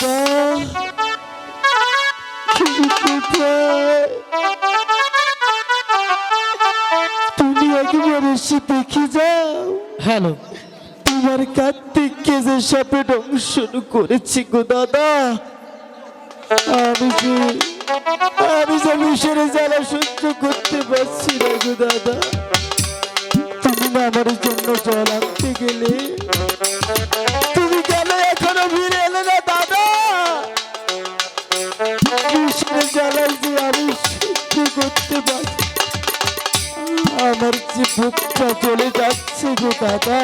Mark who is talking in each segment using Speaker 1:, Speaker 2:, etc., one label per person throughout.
Speaker 1: দাদা তুমি কোথায়? তুমি একবার এসে দেখে যাও।
Speaker 2: হ্যালো।
Speaker 1: তোমার কার্তিককে যে সাপে দংশন করেছি গো দাদা আমি যে আমি যে মিশরে জ্বালা সহ্য করতে পারছি না গো দাদা। তুমি আমার জন্য জল আনতে গেলে করতে পারি আমার যে বুকটা চলে যাচ্ছে গো দাদা।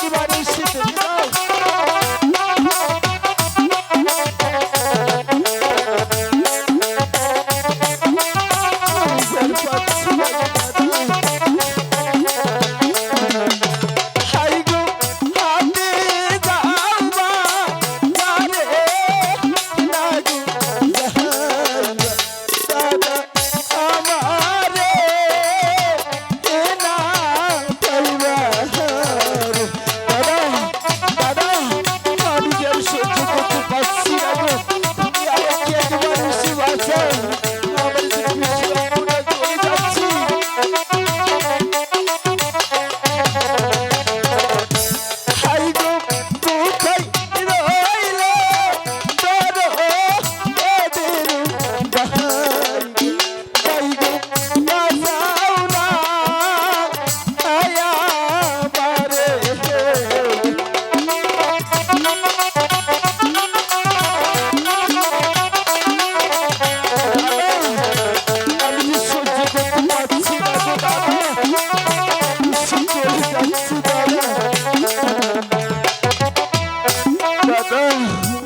Speaker 1: que vai.